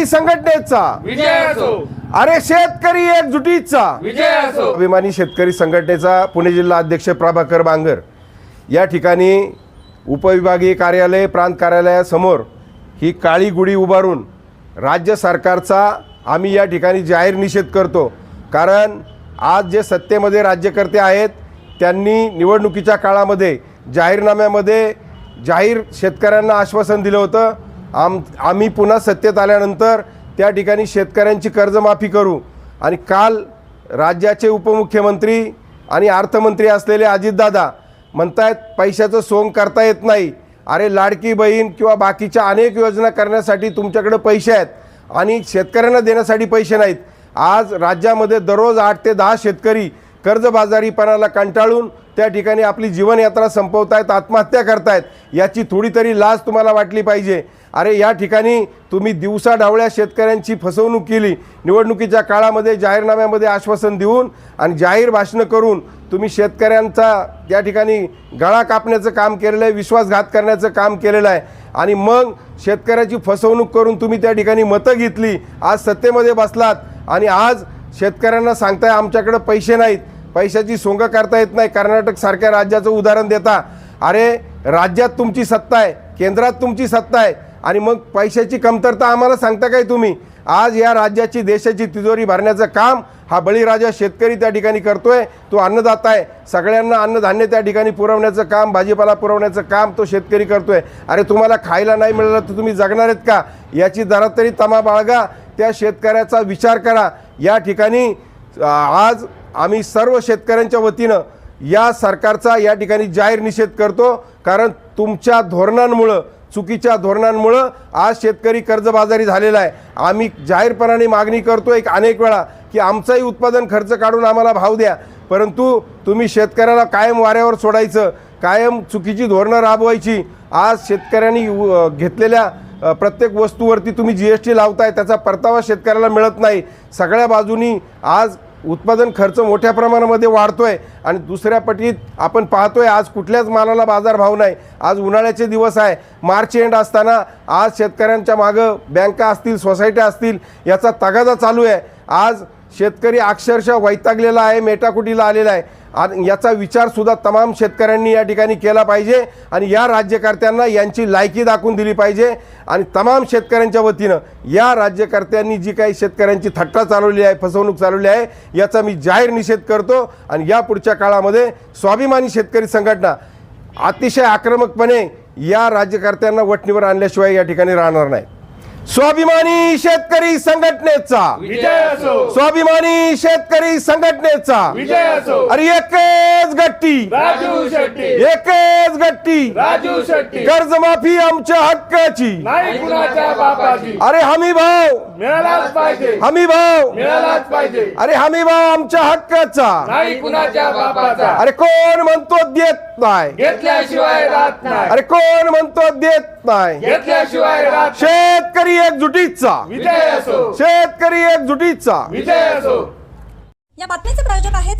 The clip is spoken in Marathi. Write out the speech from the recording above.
शेतकरी संघटनेचा. विजय असो. अरे शेतकरी एकजुटीचा. विजय असो. अभिमानी शेतकरी संघटनेचा पुणे जिल्हा अध्यक्ष प्रभाकर बांगर. या ठिकाणी उपविभागीय कार्यालय प्रांत कार्यालयासमोर ही काळी गुढी उभारून राज्य सरकारचा आम्ही या ठिकाणी जाहीर निषेध करतो. कारण आज जे सत्तेमध्ये राज्यकर्ते आहेत त्यांनी निवडणुकीच्या काळामध्ये जाहीरनाम्यामध्ये जाहीर शेतकऱ्यांना आश्वासन दिलं होतं. आम आम्ही पुन्हा सत्तेत आल्यानंतर त्या ठिकाणी शेतकऱ्यांची कर्जमाफी करू. आणि काल राज्याचे उपमुख्यमंत्री आणि अर्थमंत्री असलेले अजितदादा म्हणतायत पैशाचं सोंग करता येत नाही. अरे लाडकी बहीण किंवा बाकीच्या अनेक योजना करण्यासाठी तुमच्याकडे पैसे आहेत आणि शेतकऱ्यांना देण्यासाठी पैसे नाहीत. आज राज्यामध्ये दररोज आठ ते दहा शेतकरी कर्जबाजारीपणाला कंटाळून त्या ठिकाणी आपली जीवनयात्रा संपवतायत आत्महत्या करतायत. याची थोडी तरी लाज तुम्हाला वाटली पाहिजे. अरे या ठिकाणी तुम्ही दिवसा डावळ्या शेतकऱ्यांची फसवणूक केली निवडणुकीच्या काळामध्ये जाहीरनाम्यामध्ये आश्वासन देऊन आणि जाहीर भाषणं करून तुम्ही शेतकऱ्यांचा या ठिकाणी गळा कापण्याचं काम केलेलं आहे विश्वासघात करण्याचं काम केलेलं आहे आणि मग शेतकऱ्याची फसवणूक करून तुम्ही त्या ठिकाणी मतं घेतली आज सत्तेमध्ये बसलात आणि आज शेतकऱ्यांना सांगताय आमच्याकडं पैसे नाहीत पैशाची सोंग करता येत नाही कर्नाटक सारख्या राज्याचं उदाहरण देता. अरे राज्यात तुमची सत्ता आहे केंद्रात तुमची सत्ता आहे आणि मग पैशाची कमतरता आम्हाला सांगता काय तुम्ही? आज या राज्याची देशाची तिजोरी भरण्याचं काम हा बळीराजा शेतकरी त्या ठिकाणी करतोय. तो अन्नदाता आहे. सगळ्यांना अन्नधान्य त्या ठिकाणी पुरवण्याचं काम भाजीपाला पुरवण्याचं काम तो शेतकरी करतोय. अरे तुम्हाला खायला नाही मिळालं तर तुम्ही जगणार आहेत का? याची जरा तरी तमा बाळगा. त्या शेतकऱ्याचा विचार करा. या ठिकाणी आज आम्ही सर्व शेतकऱ्यांच्या वतीनं या सरकारचा या ठिकाणी जाहीर निषेध करतो. कारण तुमच्या धोरणांमुळं चुकीच्या धोरणांमुळं आज शेतकरी कर्जबाजारी झालेला आहे. आम्ही जाहीरपणाने मागणी करतो एक अनेक वेळा की आमचंही उत्पादन खर्च काढून आम्हाला भाव द्या. परंतु तुम्ही शेतकऱ्याला कायम वाऱ्यावर सोडायचं कायम चुकीची धोरणं राबवायची आज शेतकऱ्यांनी घेतलेल्या प्रत्येक वस्तूवरती तुम्ही जी एस टी लावताय त्याचा परतावा शेतकऱ्याला मिळत नाही. सगळ्या बाजूनी आज उत्पादन खर्च मोठ्या प्रमाणामध्ये वाढतो आहे आणि दुसऱ्या पटीत आपण पाहतोय आज कुठल्याच मालाला बाजारभाव नाही. आज उन्हाळ्याचे दिवस आहे. मार्च एंड असताना आज शेतकऱ्यांच्या मागं बँका असतील सोसायट्या असतील याचा तगादा चालू आहे. आज शेतकरी अक्षरशः वैतागलेला आहे मेटाकुटीला आलेला आहे. आणि याचा विचारसुद्धा तमाम शेतकऱ्यांनी या ठिकाणी केला पाहिजे आणि या राज्यकर्त्यांना यांची लायकी दाखवून दिली पाहिजे. आणि तमाम शेतकऱ्यांच्या वतीनं या राज्यकर्त्यांनी जी काही शेतकऱ्यांची थट्टा चालवली आहे फसवणूक चालवली आहे याचा मी जाहीर निषेध करतो. आणि या पुढच्या काळामध्ये स्वाभिमानी शेतकरी संघटना अतिशय आक्रमकपणे या राज्यकर्त्यांना वटणीवर आणल्याशिवाय या ठिकाणी राहणार नाही. स्वाभिमानी शेतकरी संघटनेचा. विजय असो. स्वाभिमानी शेतकरी संघटनेचा. विजय असो. अरे एकच गट्टी. राजू शेट्टी. एकच गट्टी राजू शेट्टी. कर्जमाफी आमच्या हक्काची. नाही कुणाच्या बापाची. अरे हमी भाव मिळालाच पाहिजे. हमी भाव मिळालाच पाहिजे. अरे हमी भाव आमच्या हक्काचा. नाही कुणाच्या बापाचा. अरे कोण म्हणतो देत नाही? घेतल्याशिवाय राहत नाही. अरे कोण म्हणतो देत नाही? घेतल्याशिवाय राहत शेतकरी एकजुटीचा. विजय असो. शेतकरी एकजुटीचा. विजय असो. या बातमीचे प्रायोजक आहेत